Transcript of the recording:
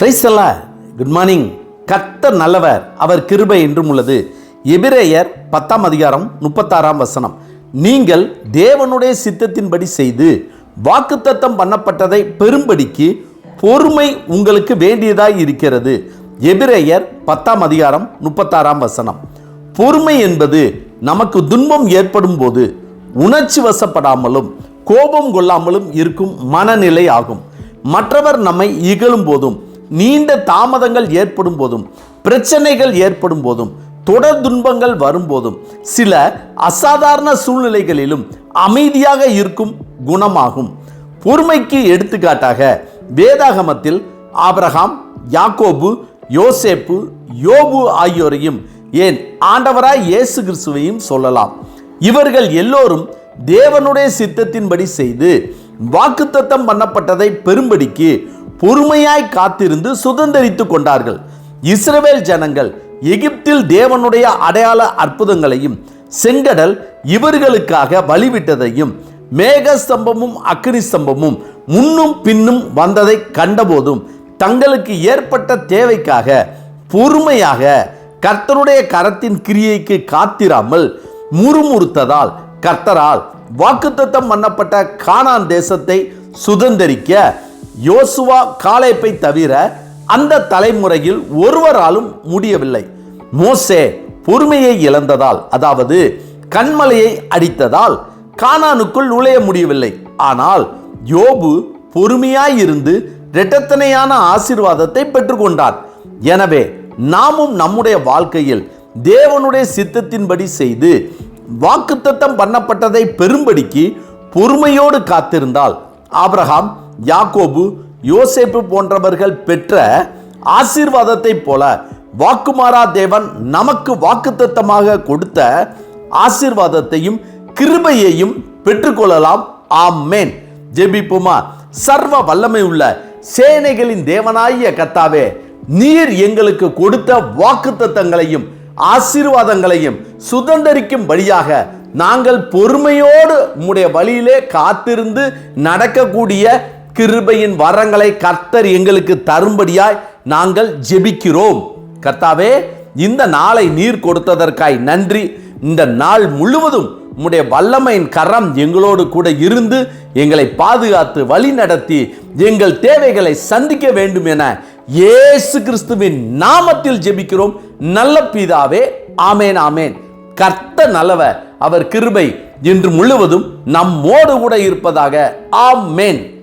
பிரைசல்ல good morning கர்த்தர் நல்லவர். அவர் கிருபை என்றும் உள்ளது. எபிரேயர் பத்தாம் அதிகாரம் முப்பத்தாறாம் வசனம். நீங்கள் தேவனுடைய சித்தத்தின்படி செய்து வாக்குத்தத்தம் பண்ணப்பட்டதை பெரும்படிக்கு பொறுமை உங்களுக்கு வேண்டியதாய் இருக்கிறது. எபிரேயர் பத்தாம் அதிகாரம் முப்பத்தாறாம் வசனம். பொறுமை என்பது நமக்கு துன்பம் ஏற்படும் போது உணர்ச்சி வசப்படாமலும் கோபம் கொள்ளாமலும் இருக்கும் மனநிலை ஆகும். மற்றவர் நம்மை இகழும் போதும் நீண்ட தாமதங்கள் ஏற்படும் போதும் பிரச்சனைகள் ஏற்படும் போதும் தொடர் துன்பங்கள் வரும்போதும் சில அசாதாரண சூழ்நிலைகளிலும் அமைதியாக இருக்கும் குணமாகும். பொறுமைக்கு எடுத்துக்காட்டாக வேதாகமத்தில் ஆபிரகாம் யாக்கோபு யோசேப்பு யோபு ஆகியோரையும் ஏன் ஆண்டவராய் இயேசு கிறிஸ்துவையும் சொல்லலாம். இவர்கள் எல்லோரும் தேவனுடைய சித்தத்தின்படி செய்து வாக்குத்தத்தம் பண்ணப்பட்டதை பெரும்படிக்கு பொறுமையாய் காத்திருந்து சுதந்தரித்து கொண்டார்கள். இஸ்ரவேல் ஜனங்கள் எகிப்தில் தேவனுடைய அடையாள அற்புதங்களையும் செங்கடல் இவர்களுக்காக வழிவிட்டதையும் மேக ஸ்தம்பமும் அக்னி ஸ்தம்பமும் முன்னும் பின்னும் வந்ததை கண்டபோதும் தங்களுக்கு ஏற்பட்ட தேவைக்காக பொறுமையாக கர்த்தருடைய கரத்தின் கிரியைக்கு காத்திராமல் முறுமுறுத்ததால் கர்த்தரால் வாக்குத்தத்தம் பண்ணப்பட்ட கானான் தேசத்தை சுதந்தரிக்க யோசுவா காலைப்பை தவிர அந்த தலைமுறையில் ஒருவராலும் முடியவில்லை. மோசே பொறுமையை இழந்ததால் அதாவது கண்மலையை அடித்ததால் கானானுக்குள் நுழைய முடியவில்லை. ஆனால் யோபு பொறுமையாயிருந்து இரட்டத்தனையான ஆசீர்வாதத்தை பெற்றுக்கொண்டார். எனவே நாமும் நம்முடைய வாழ்க்கையில் தேவனுடைய சித்தத்தின்படி செய்து வாக்குத்தத்தம் பண்ணப்பட்டதை பெரும்படிக்கு பொறுமையோடு காத்திருந்தால் ஆபிரகாம் யாக்கோபு யோசேப்பு போன்றவர்கள் பெற்ற ஆசீர்வாதத்தைப் போல வாக்குமாரா தேவன் நமக்கு வாக்குத்தத்தமாக கொடுத்த ஆசீர்வாதத்தையும் கிருபையையும் பெற்றுக்கொள்ளலாம். ஆமேன். ஜெபிப்புமா? சர்வ வல்லமை உள்ள சேனைகளின் தேவனாகிய கத்தாவே நீர் எங்களுக்கு கொடுத்த வாக்குத்தத்தங்களையும் ஆசீர்வாதங்களையும் சுதந்திரிக்கும் வழியாக நாங்கள் பொறுமையோடு உம்முடைய வழியிலே காத்திருந்து நடக்கக்கூடிய கிருபையின் வரங்களை கர்த்தர் எங்களுக்கு தரும்படியாய் நாங்கள் ஜெபிக்கிறோம். கர்த்தாவே இந்த நாளை நீர் கொடுத்ததற்காய் நன்றி. இந்த நாள் முழுவதும் உம்முடைய வல்லமையின் கரம் எங்களோடு கூட இருந்து எங்களை பாதுகாத்து வழி நடத்தி எங்கள் தேவைகளை சந்திக்க வேண்டும் என இயேசு கிறிஸ்துவின் நாமத்தில் ஜெபிக்கிறோம். நல்ல பிதாவே ஆமேன் ஆமேன். கர்த்த நல்லவர். அவர் கிருபை இன்று முழுவதும் நம்மோடு கூட இருப்பதாக. ஆமேன்.